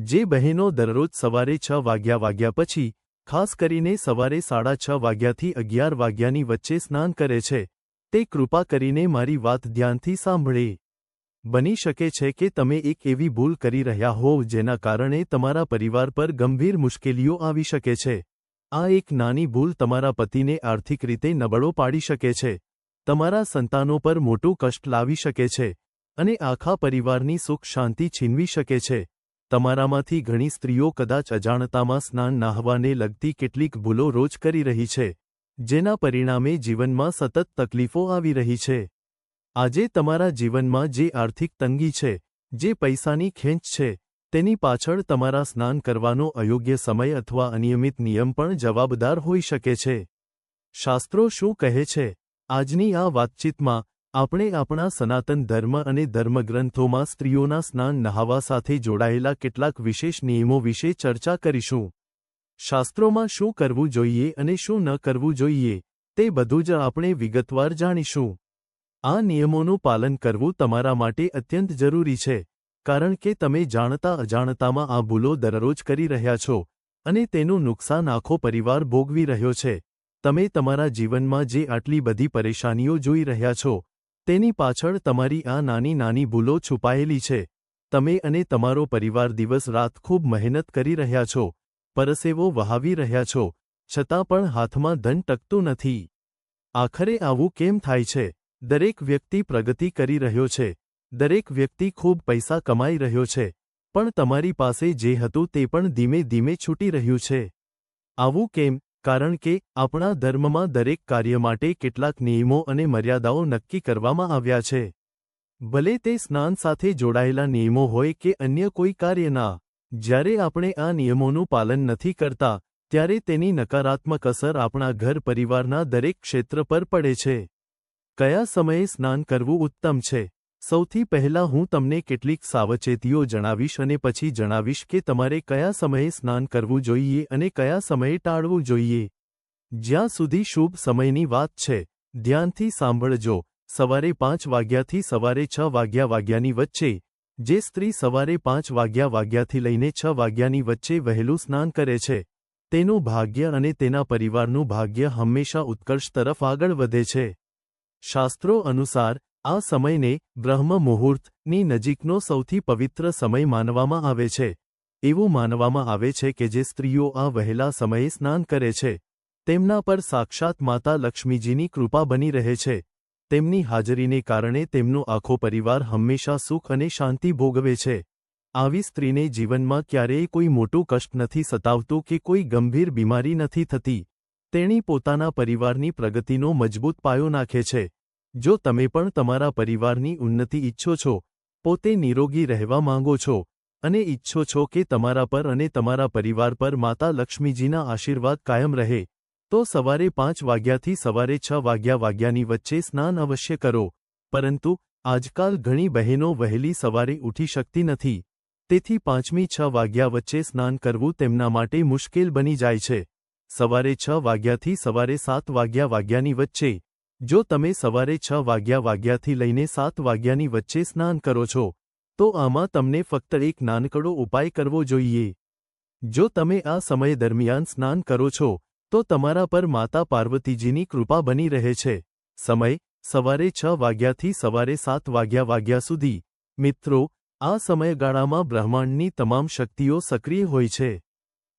જે બહેનો દરરોજ સવારે છ વાગ્યા વાગ્યા પછી, ખાસ કરીને સવારે સાડા છ વાગ્યાથી અગિયાર વાગ્યાની વચ્ચે સ્નાન કરે છે, તે કૃપા કરીને મારી વાત ધ્યાનથી સાંભળે. બની શકે છે કે તમે એક એવી ભૂલ કરી રહ્યા હોવ જેના કારણે તમારા પરિવાર પર ગંભીર મુશ્કેલીઓ આવી શકે છે. આ એક નાની ભૂલ તમારા પતિને આર્થિક રીતે નબળો પાડી શકે છે. તમારા સંતાનો પર મોટું કષ્ટ લાવી શકે છે અને આખા પરિવારની સુખ શાંતિ છીનવી શકે છે. તમારામાંથી ઘણી સ્ત્રીઓ કદાચ અજાણતામાં સ્નાન નાહવાને લગતી કેટલીક ભૂલો રોજ કરી રહી છે, જેના પરિણામે જીવનમાં સતત તકલીફો આવી રહી છે. આજે તમારા જીવનમાં જે આર્થિક તંગી છે, જે પૈસાની ખેંચ છે, તેની પાછળ તમારા સ્નાન કરવાનો અયોગ્ય સમય અથવા અનિયમિત નિયમ પણ જવાબદાર હોઈ શકે છે. શાસ્ત્રો શું કહે છે? આજની આ વાતચીતમાં આપણે આપણા સનાતન ધર્મ અને ધર્મગ્રંથોમાં સ્ત્રીઓના સ્નાન નહાવા સાથે જોડાયેલા કેટલાક વિશેષ નિયમો વિશે ચર્ચા કરીશું. શાસ્ત્રોમાં શું કરવું જોઈએ અને શું ન કરવું જોઈએ, તે બધું જ આપણે વિગતવાર જાણીશું. આ નિયમોનું પાલન કરવું તમારા માટે અત્યંત જરૂરી છે, કારણ કે તમે જાણતા અજાણતામાં આ ભૂલો દરરોજ કરી રહ્યા છો, અને તેનું નુકસાન આખો પરિવાર ભોગવી રહ્યો છે. તમે તમારા જીવનમાં જે આટલી બધી પરેશાનીઓ જોઈ રહ્યા છો તેની પાછળ તમારી આ નાની નાની ભૂલો છુપાયેલી છે. તમે અને તમારો પરિવાર દિવસ રાત ખૂબ મહેનત કરી રહ્યા છો, પરસેવો વહાવી રહ્યા છો, છતાં પણ હાથમાં ધન ટકતું નથી. આખરે આવું કેમ થાય છે? દરેક વ્યક્તિ પ્રગતિ કરી રહ્યો છે. દરેક વ્યક્તિ ખૂબ પૈસા કમાઈ રહ્યો છે, પણ તમારી પાસે જે હતું તે પણ ધીમે ધીમે છૂટી રહ્યું છે. આવું કેમ? કારણ કે, આપણા ધર્મમાં દરેક કાર્ય માટે કેટલાક નિયમો અને મર્યાદાઓ નક્કી કરવામાં આવ્યા છે. ભલે તે સ્નાન સાથે જોડાયેલા નિયમો હોય કે અન્ય કોઈ કાર્યના જ્યારે આપણે આ નિયમોનું પાલન નથી કરતા, ત્યારે તેની નકારાત્મક અસર આપણા ઘર પરિવારના દરેક ક્ષેત્ર પર પડે છે. કયા સમયે સ્નાન કરવું ઉત્તમ છે? સૌથી પહેલા હું તમને કેટલીક સાવચેતીઓ જણાવીશ અને પછી જણાવીશ કે તમારે કયા સમયે સ્નાન કરવું જોઈએ અને કયા સમયે ટાળવું જોઈએ. જ્યાં સુધી શુભ સમયની વાત છે, ધ્યાનથી સાંભળજો. સવારે પાંચ વાગ્યાથી સવારે છ વાગ્યા વાગ્યાની વચ્ચે, જે સ્ત્રી સવારે પાંચ વાગ્યા વાગ્યાથી લઈને છ વાગ્યાની વચ્ચે વહેલું સ્નાન કરે છે, તેનું ભાગ્ય અને તેના પરિવારનું ભાગ્ય હંમેશા ઉત્કર્ષ તરફ આગળ વધે છે. શાસ્ત્રો અનુસાર આ સમયને બ્રહ્મ મુહૂર્તની નજીકનો સૌથી પવિત્ર સમય માનવામાં આવે છે. એવું માનવામાં આવે છે કે જે સ્ત્રીઓ આ વહેલા સમયે સ્નાન કરે છે. તેમના પર સાક્ષાત માતા લક્ષ્મીજીની કૃપા બની રહે છે. તેમની હાજરીને કારણે તેમનો આખો પરિવાર હંમેશા સુખ અને શાંતિ ભોગવે છે. આવી સ્ત્રીને જીવનમાં ક્યારેય કોઈ મોટું કષ્ટ નથી સતાવતું કે કોઈ ગંભીર બીમારી નથી થતી. તેણી પોતાના પરિવારની પ્રગતિનો મજબૂત પાયો નાખે છે. જો તમે પણ તમારા પરિવારની ઉન્નતિ ઈચ્છો છો, પોતે નિરોગી રહેવા માંગો છો અને ઈચ્છો છો કે તમારા પર અને તમારા પરિવાર પર માતા લક્ષ્મીજીના આશીર્વાદ કાયમ રહે, તો સવારે પાંચ વાગ્યાથી સવારે છ વાગ્યા વાગ્યાની વચ્ચે સ્નાન અવશ્ય કરો. પરંતુ આજકાલ ઘણી બહેનો વહેલી સવારે ઉઠી શકતી નથી, તેથી પાંચમી છ વાગ્યા વચ્ચે સ્નાન કરવું તેમના માટે મુશ્કેલ બની જાય છે. સવારે છ વાગ્યાથી સવારે સાત વાગ્યા વાગ્યાની વચ્ચે જો તમે સવારે છ વાગ્યા વાગ્યાથી લઈને સાત વાગ્યાની વચ્ચે સ્નાન કરો છો, તો આમાં તમને ફક્ત એક નાનકડો ઉપાય કરવો જોઈએ. જો તમે આ સમય દરમિયાન સ્નાન કરો છો, તો તમારા પર માતા પાર્વતીજીની કૃપા બની રહે છે. સમય, સવારે છ વાગ્યાથી સવારે સાત વાગ્યા વાગ્યા સુધી. મિત્રો, આ સમયગાળામાં બ્રહ્માંડની તમામ શક્તિઓ સક્રિય હોય છે.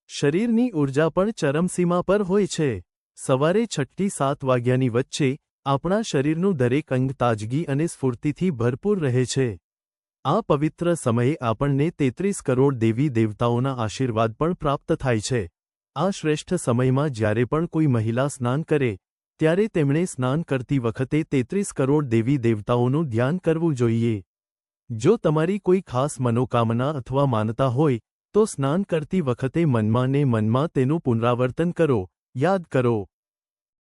શરીરની ઊર્જા પણ ચરમસીમા પર હોય છે. સવારે છઠ્ઠી સાત વાગ્યાની વચ્ચે આપણા શરીરનું દરેક અંગ તાજગી અને સ્ફૂર્તિથી ભરપૂર રહે છે. આ પવિત્ર સમયે આપણને તેત્રીસ કરોડ દેવી દેવતાઓના આશીર્વાદ પણ પ્રાપ્ત થાય છે. આ શ્રેષ્ઠ સમયમાં જ્યારે પણ કોઈ મહિલા સ્નાન કરે, ત્યારે તેમણે સ્નાન કરતી વખતે તેત્રીસ કરોડ દેવી દેવતાઓનું ધ્યાન કરવું જોઈએ. જો તમારી કોઈ ખાસ મનોકામના અથવા માનતા હોય, તો સ્નાન કરતી વખતે મનમાં ને મનમાં તેનું પુનરાવર્તન કરો. યાદ કરો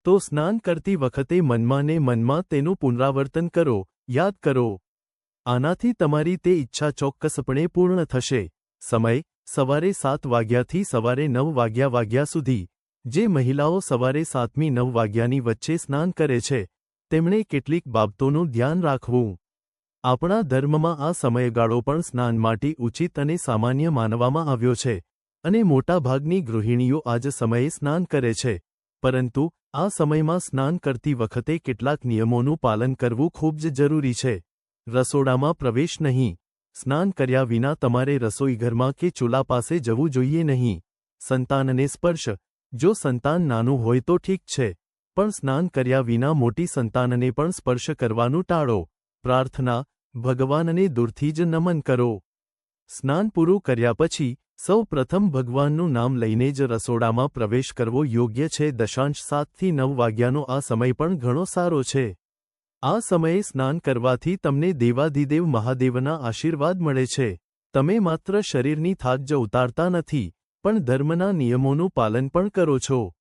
તો સ્નાન કરતી વખતે મનમાં ને મનમાં તેનું પુનરાવર્તન કરો, યાદ કરો. આનાથી તમારી તે ઈચ્છા ચોક્કસપણે પૂર્ણ થશે. સમય, સવારે સાત વાગ્યાથી સવારે નવ વાગ્યા વાગ્યા સુધી. જે મહિલાઓ સવારે સાતમી નવ વાગ્યાની વચ્ચે સ્નાન કરે છે, તેમણે કેટલીક બાબતોનું ધ્યાન રાખવું. આપણા ધર્મમાં આ સમયગાળો પણ સ્નાન માટે ઉચિત અને સામાન્ય માનવામાં આવ્યો છે, અને મોટાભાગની ગૃહિણીઓ આજ સમયે સ્નાન કરે છે. પરંતુ આ સમયમાં સ્નાન કરતી વખતે કેટલાક નિયમોનું પાલન કરવું ખૂબ જ જરૂરી છે. રસોડામાં પ્રવેશ નહીં. સ્નાન કર્યા વિના તમારે રસોઈઘરમાં કે ચૂલા પાસે જવું જોઈએ નહીં. સંતાનને સ્પર્શ. જો સંતાન નાનું હોય તો ઠીક છે. પણ સ્નાન કર્યા વિના મોટી સંતાનને પણ સ્પર્શ કરવાનું ટાળો. પ્રાર્થના. ભગવાનને દૂરથી જ નમન કરો. સ્નાન પૂરું કર્યા પછી સૌ પ્રથમ ભગવાનનું નામ લઈને જ રસોડામાં પ્રવેશ કરવો યોગ્ય છે. દશાંશ સાતથી નવ વાગ્યાનો આ સમય પણ ઘણો સારો છે. આ સમયે સ્નાન કરવાથી તમને દેવાધિદેવ મહાદેવના આશીર્વાદ મળે છે. તમે માત્ર શરીરની થાક જ ઉતારતા નથી, પણ ધર્મના નિયમોનું પાલન પણ કરો છો.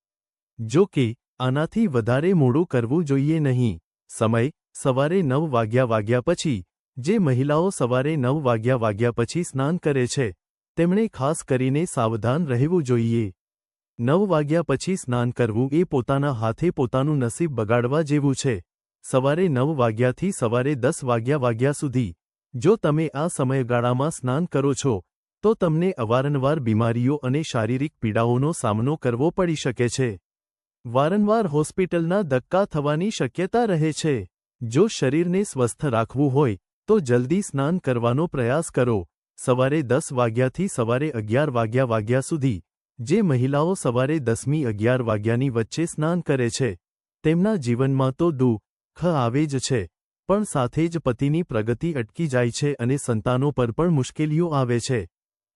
જો કે, આનાથી વધારે મોડું કરવું જોઈએ નહીં. સમય, સવારે નવ વાગ્યા વાગ્યા પછી, જે મહિલાઓ સવારે નવ વાગ્યા વાગ્યા પછી સ્નાન કરે છે. તેમણે ખાસ કરીને સાવધાન રહેવું જોઈએ. નવ વાગ્યા પછી સ્નાન કરવું એ પોતાના હાથે પોતાનું નસીબ બગાડવા જેવું છે. સવારે નવ વાગ્યાથી સવારે દસ વાગ્યા વાગ્યા સુધી, જો તમે આ સમયગાળામાં સ્નાન કરો છો, તો તમને અવારનવાર બીમારીઓ અને શારીરિક પીડાઓનો સામનો કરવો પડી શકે છે. વારંવાર હોસ્પિટલના ધક્કા થવાની શક્યતા રહે છે. જો શરીરને સ્વસ્થ રાખવું હોય, તો જલ્દી સ્નાન કરવાનો પ્રયાસ કરો. સવારે દસ વાગ્યાથી સવારે અગિયાર વાગ્યા વાગ્યા સુધી, જે મહિલાઓ સવારે દસમી અગિયાર વાગ્યાની વચ્ચે સ્નાન કરે છે. તેમના જીવનમાં તો દુઃખ આવે જ છે, પણ સાથે જ પતિની પ્રગતિ અટકી જાય છે અને સંતાનો પર પણ મુશ્કેલીઓ આવે છે.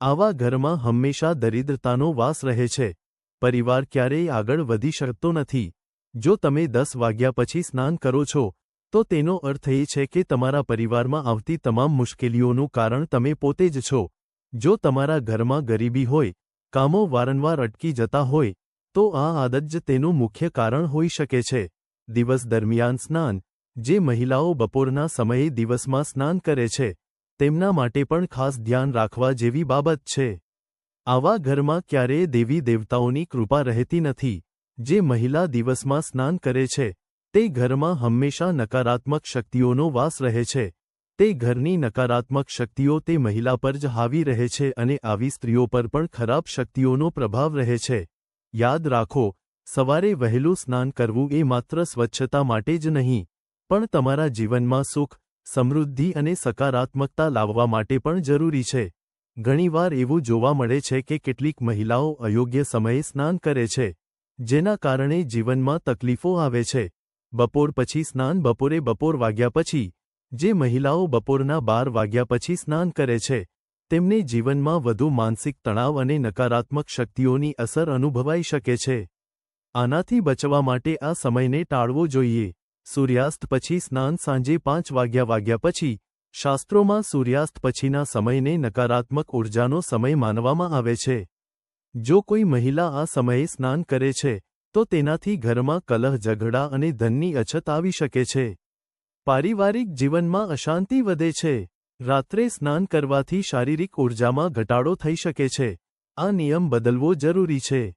આવા ઘરમાં હંમેશા દરિદ્રતાનો વાસ રહે છે. પરિવાર ક્યારેય આગળ વધી શકતો નથી. જો તમે દસ વાગ્યા પછી સ્નાન કરો છો તો તેનો અર્થ એ છે કે તમારા પરિવારમાં આવતી તમામ મુશ્કેલીઓનું કારણ તમે પોતે જ છો. જો તમારા ઘરમાં ગરીબી હોય, કામો વારંવાર અટકી જતા હોય, તો આ આદત જ તેનું મુખ્ય કારણ હોઈ શકે છે. દિવસ દરમિયાન સ્નાન, જે મહિલાઓ બપોરના સમયે દિવસમાં સ્નાન કરે છે, તેમના માટે પણ ખાસ ધ્યાન રાખવા જેવી બાબત છે. આવા ઘરમાં ક્યારેય દેવી દેવતાઓની કૃપા રહેતી નથી, જે મહિલા દિવસમાં સ્નાન કરે છે. તે ઘરમાં હંમેશા નકારાત્મક શક્તિઓનો વાસ રહે છે. તે ઘરની નકારાત્મક શક્તિઓ તે મહિલા પર જ હાવી રહે છે અને આવી સ્ત્રીઓ પર પણ ખરાબ શક્તિઓનો પ્રભાવ રહે છે. યાદ રાખો, સવારે વહેલું સ્નાન કરવું એ માત્ર સ્વચ્છતા માટે જ નહીં, પણ તમારા જીવનમાં સુખ, સમૃદ્ધિ અને સકારાત્મકતા લાવવા માટે પણ જરૂરી છે. ઘણીવાર એવું જોવા મળે છે કે કેટલીક મહિલાઓ અયોગ્ય સમયે સ્નાન કરે છે, જેના કારણે જીવનમાં તકલીફો આવે છે. બપોર પછી સ્નાન બપોરે બપોર વાગ્યા પછી, જે મહિલાઓ બપોરના બાર વાગ્યા પછી સ્નાન કરે છે, તેમને જીવનમાં વધુ માનસિક તણાવ અને નકારાત્મક શક્તિઓની અસર અનુભવાઈ શકે છે. આનાથી બચવા માટે આ સમયને ટાળવો જોઈએ. સૂર્યાસ્ત પછી સ્નાન સાંજે પાંચ વાગ્યા વાગ્યા પછી, શાસ્ત્રોમાં સૂર્યાસ્ત પછીના સમયને નકારાત્મક ઊર્જાનો સમય માનવામાં આવે છે. જો કોઈ મહિલા આ સમયે સ્નાન કરે છે તો તેનાથી ઘરમાં કલહ, ઝઘડા અને ધનની અછત આવી શકે છે. પારિવારિક જીવનમાં અશાંતિ વધે છે. રાત્રે સ્નાન કરવાથી શારીરિક ઊર્જામાં ઘટાડો થઈ શકે છે. આ નિયમ બદલવો જરૂરી છે.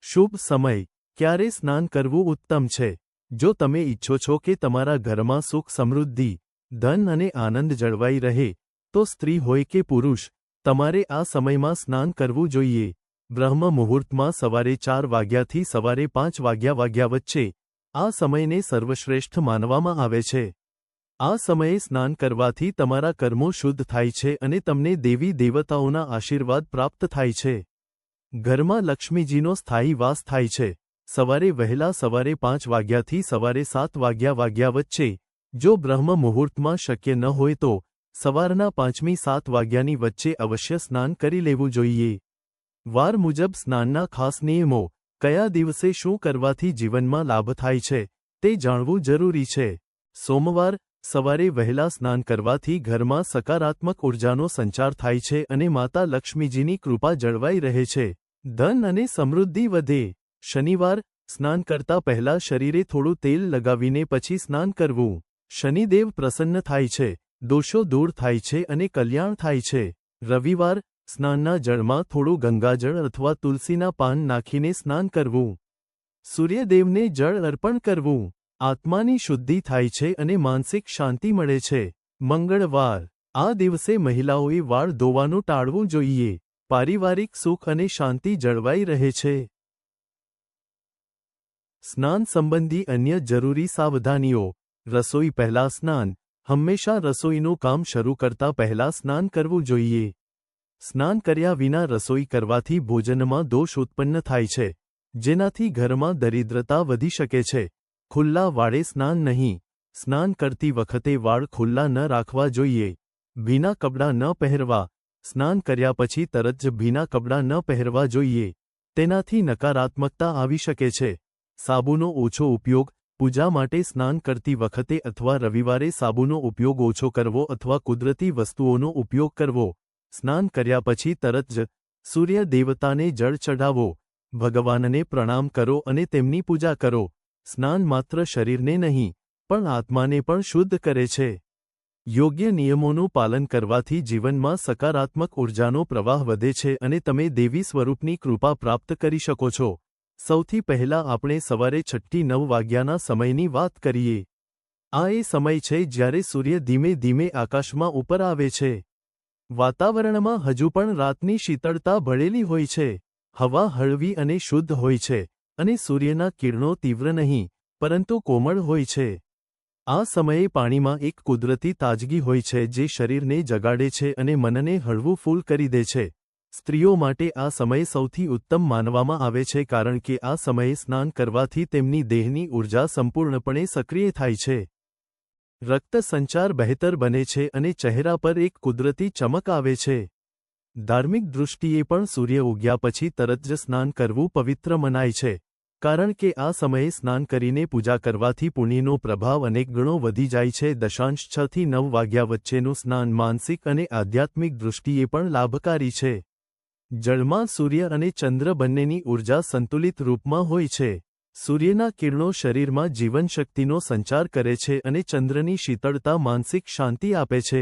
શુભ સમય. ક્યારે સ્નાન કરવું ઉત્તમ છે? જો તમે ઈચ્છો છો કે તમારા ઘરમાં સુખ સમૃદ્ધિ, ધન અને આનંદ જળવાઈ રહે, તો સ્ત્રી હોય કે પુરુષ, તમારે આ સમયમાં સ્નાન કરવું જોઈએ. બ્રહ્મ મુહૂર્તમાં સવારે ચાર વાગ્યાથી સવારે પાંચ વાગ્યા વાગ્યા વચ્ચે, આ સમયને સર્વશ્રેષ્ઠ માનવામાં આવે છે. આ સમયે સ્નાન કરવાથી તમારા કર્મો શુદ્ધ થાય છે અને તમને દેવી દેવતાઓના આશીર્વાદ પ્રાપ્ત થાય છે. ઘરમાં લક્ષ્મીજીનો સ્થાયી વાસ થાય છે. સવારે વહેલા સવારે પાંચ વાગ્યાથી સવારે સાત વાગ્યા વાગ્યા વચ્ચે, જો બ્રહ્મ મુહૂર્તમાં શક્ય ન હોય તો, સવારના પાંચમી સાત વાગ્યાની વચ્ચે અવશ્ય સ્નાન કરી લેવું જોઈએ. વાર મુજબ સ્નાનના ખાસ નિયમો કયા દિવસે શું કરવાથી જીવનમાં લાભ થાય છે તે જાણવું જરૂરી છે. સોમવાર સવારે વહેલા સ્નાન કરવાથી ઘરમાં સકારાત્મક ઉર્જાનો સંચાર થાય છે અને માતા લક્ષ્મીજીની કૃપા જળવાઈ રહે છે. ધન અને સમૃદ્ધિ વધે. શનિવાર સ્નાન કરતા પહેલા શરીરે થોડું તેલ લગાવીને પછી સ્નાન કરવું. શનિદેવ પ્રસન્ન થાય છે, દોષો દૂર થાય છે અને કલ્યાણ થાય છે. રવિવાર સ્નાનના જળમાં થોડું ગંગાજળ અથવા તુલસીના પાન નાખીને સ્નાન કરવું. સૂર્યદેવને જળ અર્પણ કરવું. આત્માની શુદ્ધિ થાય છે અને માનસિક શાંતિ મળે છે. મંગળવાર. આ દિવસે મહિલાઓએ વાળ ધોવાનું ટાળવું જોઈએ. પારિવારિક સુખ અને શાંતિ જળવાઈ રહે છે. સ્નાન સંબંધી અન્ય જરૂરી સાવધાનીઓ. રસોઈ પહેલા સ્નાન. હંમેશા રસોઈનું કામ શરૂ કરતા પહેલા સ્નાન કરવું જોઈએ. સ્નાન કર્યા વિના રસોઈ કરવાથી ભોજનમાં દોષ ઉત્પન્ન થાય છે, જેનાથી ઘરમાં દરિદ્રતા વધી શકે છે. ખુલ્લા વાળે સ્નાન નહીં. સ્નાન કરતી વખતે વાળ ખુલ્લા ન રાખવા જોઈએ. ભીના કપડાં ન પહેરવા. સ્નાન કર્યા પછી તરત જ ભીના કપડાં ન પહેરવા જોઈએ. તેનાથી નકારાત્મકતા આવી શકે છે. સાબુનો ઓછો ઉપયોગ. પૂજા માટે સ્નાન કરતી વખતે અથવા રવિવારે સાબુનો ઉપયોગ ઓછો કરવો અથવા કુદરતી વસ્તુઓનો ઉપયોગ કરવો. સ્નાન કર્યા પછી તરત જ સૂર્ય દેવતાને જળ ચઢાવો, ભગવાનને પ્રણામ કરો અને તેમની પૂજા કરો. સ્નાન માત્ર શરીરને નહીં, પણ આત્માને પણ શુદ્ધ કરે છે. યોગ્ય નિયમોનું પાલન કરવાથી જીવનમાં સકારાત્મક ઉર્જાનો પ્રવાહ વધે છે અને તમે દેવી સ્વરૂપની કૃપા પ્રાપ્ત કરી શકો છો. સૌથી પહેલા આપણે સવારે છઠ્ઠી નવ વાગ્યાના સમયની વાત કરીએ. આ એ સમય છે જ્યારે સૂર્ય ધીમે ધીમે આકાશમાં ઉપર આવે છે. વાતાવરણમાં હજુ પણ રાતની શીતળતા ભળેલી હોય છે. હવા હળવી અને શુદ્ધ હોય છે અને સૂર્યના કિરણો તીવ્ર નહીં, પરંતુ કોમળ હોય છે. આ સમયે પાણીમાં એક કુદરતી તાજગી હોય છે જે શરીરને જગાડે છે અને મનને હળવું ફૂલ કરી દે છે. સ્ત્રીઓ માટે આ સમય સૌથી ઉત્તમ માનવામાં આવે છે કારણ કે આ સમયે સ્નાન કરવાથી તેમની દેહની ઊર્જા સંપૂર્ણપણે સક્રિય થાય છે. રક્ત સંચાર બહેતર બને છે અને ચહેરા પર એક કુદરતી ચમક આવે છે. ધાર્મિક દૃષ્ટિએ પણ સૂર્ય ઉગ્યા પછી તરત જ સ્નાન કરવું પવિત્ર મનાય છે, કારણ કે આ સમયે સ્નાન કરીને પૂજા કરવાથી પુણ્યનો પ્રભાવ અનેક ગણો વધી જાય છે. દશાંશ છ થી નવ વાગ્યા વચ્ચેનું સ્નાન માનસિક અને આધ્યાત્મિક દૃષ્ટિએ પણ લાભકારી છે. જળમાં સૂર્ય અને ચંદ્ર બંનેની ઊર્જા સંતુલિત રૂપમાં હોય છે. સૂર્યના કિરણો શરીરમાં જીવનશક્તિનો સંચાર કરે છે અને ચંદ્રની શીતળતા માનસિક શાંતિ આપે છે.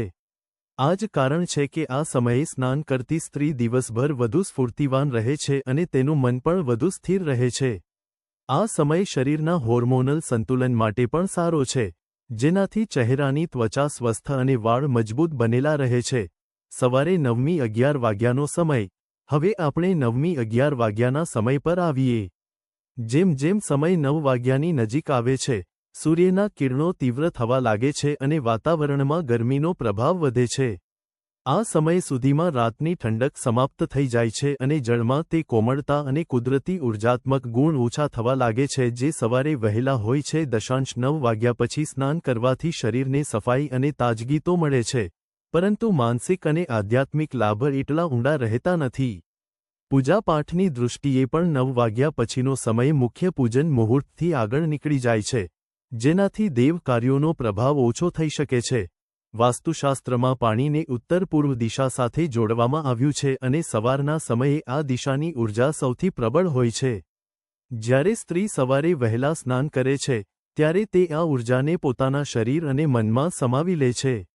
આ જ કારણ છે કે આ સમયે સ્નાન કરતી સ્ત્રી દિવસભર વધુ સ્ફૂર્તિવાન રહે છે અને તેનું મન પણ વધુ સ્થિર રહે છે. આ સમય શરીરના હોર્મોનલ સંતુલન માટે પણ સારો છે, જેનાથી ચહેરાની ત્વચા સ્વસ્થ અને વાળ મજબૂત બનેલા રહે છે. સવારે નવમી અગિયાર વાગ્યાનો સમય. હવે આપણે નવમી અગિયાર વાગ્યાના સમય પર આવીએ. જેમ જેમ સમય નવ વાગ્યાની નજીક આવે છે, સૂર્યના કિરણો તીવ્ર થવા લાગે છે અને વાતાવરણમાં ગરમીનો પ્રભાવ વધે છે. આ સમય સુધીમાં રાતની ઠંડક સમાપ્ત થઈ જાય છે અને જળમાં તે કોમળતા અને કુદરતી ઉર્જાત્મક ગુણ ઓછા થવા લાગે છે જે સવારે વહેલા હોય છે, દશાંશ નવ વાગ્યા પછી સ્નાન કરવાથી શરીરને સફાઈ અને તાજગી તો મળે છે, પરંતુ માનસિક અને આધ્યાત્મિક લાભ એટલા ઊંડા રહેતા નથી. પૂજાપાઠની દૃષ્ટિએ પણ નવ વાગ્યા પછીનો સમય મુખ્ય પૂજન મુહૂર્તથી આગળ નીકળી જાય છે, જેનાથી દેવ કાર્યોનો પ્રભાવ ઓછો થઈ શકે છે. વાસ્તુશાસ્ત્રમાં પાણીને ઉત્તર પૂર્વ દિશા સાથે જોડવામાં આવ્યું છે અને સવારના સમયે આ દિશાની ઊર્જા સૌથી પ્રબળ હોય છે. જ્યારે સ્ત્રી સવારે વહેલા સ્નાન કરે છે, ત્યારે તે આ ઊર્જાને પોતાના શરીર અને મનમાં સમાવી લે છે.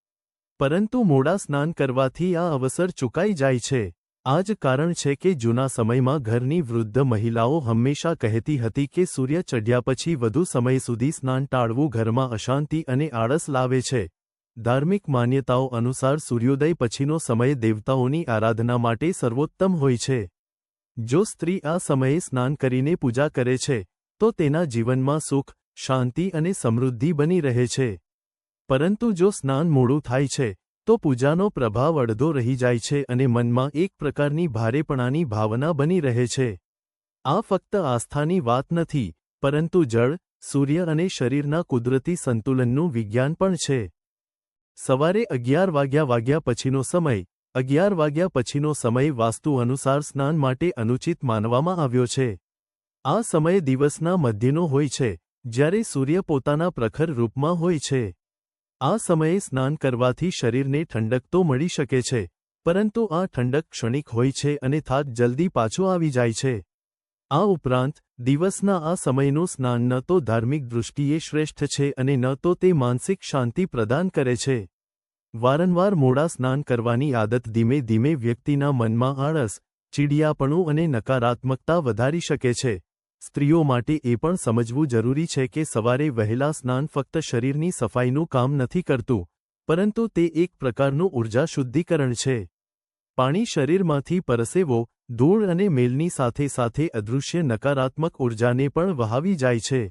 પરંતુ મોડા સ્નાન કરવાથી આ અવસર ચૂકાઈ જાય છે. આ જ કારણ છે કે જૂના સમયમાં ઘરની વૃદ્ધ મહિલાઓ હંમેશા કહેતી હતી કે સૂર્ય ચઢ્યા પછી વધુ સમય સુધી સ્નાન ટાળવું ઘરમાં અશાંતિ અને આળસ લાવે છે. ધાર્મિક માન્યતાઓ અનુસાર સૂર્યોદય પછીનો સમય દેવતાઓની આરાધના માટે સર્વોત્તમ હોય છે. જો સ્ત્રી આ સમયે સ્નાન કરીને પૂજા કરે છે, તો તેના જીવનમાં સુખ, શાંતિ અને સમૃદ્ધિ બની રહે છે. પરંતુ જો સ્નાન મોડું થાય છે તો પૂજાનો પ્રભાવ અડધો રહી જાય છે અને મનમાં એક પ્રકારની ભારેપણાની ભાવના બની રહે છે. આ ફક્ત આસ્થાની વાત નથી, પરંતુ જળ, સૂર્ય અને શરીરના કુદરતી સંતુલનનું વિજ્ઞાન પણ છે. સવારે અગિયાર વાગ્યા વાગ્યા પછીનો સમય, અગિયાર વાગ્યા પછીનો સમય વાસ્તુ અનુસાર સ્નાન માટે અનુચિત માનવામાં આવ્યો છે. આ સમય દિવસના મધ્યનો હોય છે, જ્યારે સૂર્ય પોતાના પ્રખર રૂપમાં હોય છે. આ સમયે સ્નાન કરવાથી શરીરને ઠંડક તો મળી શકે છે, પરંતુ આ ઠંડક ક્ષણિક હોય છે અને થાક જલ્દી પાછો આવી જાય છે. આ ઉપરાંત, દિવસના આ સમયનું સ્નાન ન તો ધાર્મિક દૃષ્ટિએ શ્રેષ્ઠ છે અને ન તો તે માનસિક શાંતિ પ્રદાન કરે છે. વારંવાર મોડા સ્નાન કરવાની આદત ધીમે ધીમે વ્યક્તિના મનમાં આળસ, ચીડિયાપણું અને નકારાત્મકતા વધારી શકે છે. સ્ત્રીઓ માટે એ પણ સમજવું જરૂરી છે કે સવારે વહેલા સ્નાન ફક્ત શરીરની સફાઈનું કામ નથી કરતું, પરંતુ તે એક પ્રકારનું ઊર્જા શુદ્ધિકરણ છે. પાણી શરીરમાંથી પરસેવો, ધૂળ અને મેલની સાથે સાથે અદૃશ્ય નકારાત્મક ઊર્જાને પણ વહાવી જાય છે.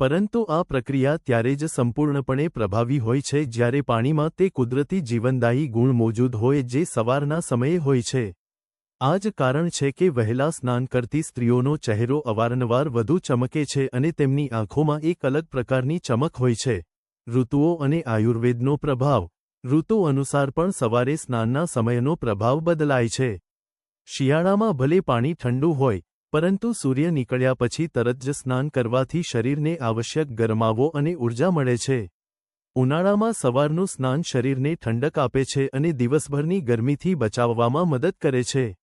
પરંતુ આ પ્રક્રિયા ત્યારે જ સંપૂર્ણપણે પ્રભાવી હોય છે જ્યારે પાણીમાં તે કુદરતી જીવનદાયી ગુણ મોજૂદ હોય જે સવારના સમયે હોય છે. આ જ કારણ છે કે વહેલા સ્નાન કરતી સ્ત્રીઓનો ચહેરો અવારનવાર વધુ ચમકે છે અને તેમની આંખોમાં એક અલગ પ્રકારની ચમક હોય છે. ઋતુઓ અને આયુર્વેદનો પ્રભાવ. ઋતુ અનુસાર પણ સવારે સ્નાનના સમયનો પ્રભાવ બદલાય છે. શિયાળામાં ભલે પાણી ઠંડુ હોય, પરંતુ સૂર્ય નીકળ્યા પછી તરત જ સ્નાન કરવાથી શરીરને આવશ્યક ગરમાવો અને ઊર્જા મળે છે. ઉનાળામાં સવારનું સ્નાન શરીરને ઠંડક આપે છે અને દિવસભરની ગરમીથી બચાવવામાં મદદ કરે છે.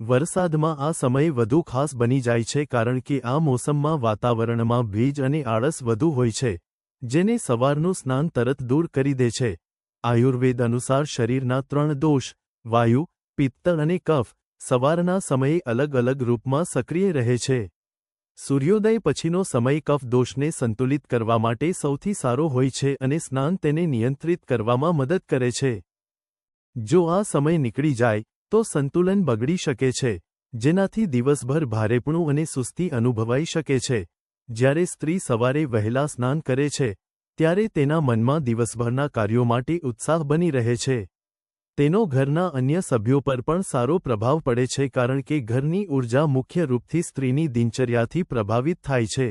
વરસાદમાં આ સમય વધુ ખાસ બની જાય છે કારણ કે આ મોસમમાં વાતાવરણમાં ભેજ અને આળસ વધુ હોય છે, જેને સવારનું સ્નાન તરત દૂર કરી દે છે. આયુર્વેદ અનુસાર શરીરના ત્રણ દોષ, વાયુ, પિત્તળ અને કફ, સવારના સમયે અલગ અલગ રૂપમાં સક્રિય રહે છે. સૂર્યોદય પછીનો સમય કફ દોષને સંતુલિત કરવા માટે સૌથી સારો હોય છે અને સ્નાન તેને નિયંત્રિત કરવામાં મદદ કરે છે. જો આ સમય નીકળી જાય તો સંતુલન બગડી શકે છે, જેનાથી દિવસભર ભારેપણું અને સુસ્તી અનુભવાઈ શકે છે. જ્યારે સ્ત્રી સવારે વહેલા સ્નાન કરે છે, ત્યારે તેના મનમાં દિવસભરના કાર્યો માટે ઉત્સાહ બની રહે છે. તેનો ઘરના અન્ય સભ્યો પર પણ સારો પ્રભાવ પડે છે કારણ કે ઘરની ઊર્જા મુખ્ય રૂપથી સ્ત્રીની દિનચર્યાથી પ્રભાવિત થાય છે.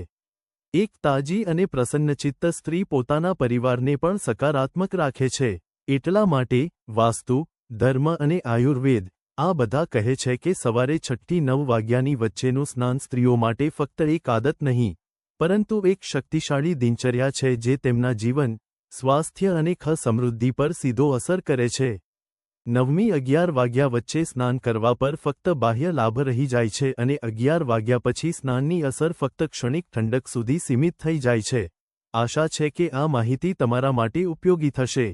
એક તાજી અને પ્રસન્નચિત્ત સ્ત્રી પોતાના પરિવારને પણ સકારાત્મક રાખે છે, એટલા માટે વાસ્તુ ધર્મ અને આયુર્વેદ, આ બધા કહે છે કે સવારે છઠ્ઠી નવ વાગ્યાની વચ્ચેનું સ્નાન સ્ત્રીઓ માટે ફક્ત એક આદત નહીં, પરંતુ એક શક્તિશાળી દિનચર્યા છે જે તેમના જીવન, સ્વાસ્થ્ય અને ખ સમૃદ્ધિ પર સીધો અસર કરે છે. નવમી અગિયાર વાગ્યા વચ્ચે સ્નાન કરવા પર ફક્ત બાહ્ય લાભ રહી જાય છે અને અગિયાર વાગ્યા પછી સ્નાનની અસર ફક્ત ક્ષણિક ઠંડક સુધી સીમિત થઈ જાય છે. આશા છે કે આ માહિતી તમારા માટે ઉપયોગી થશે.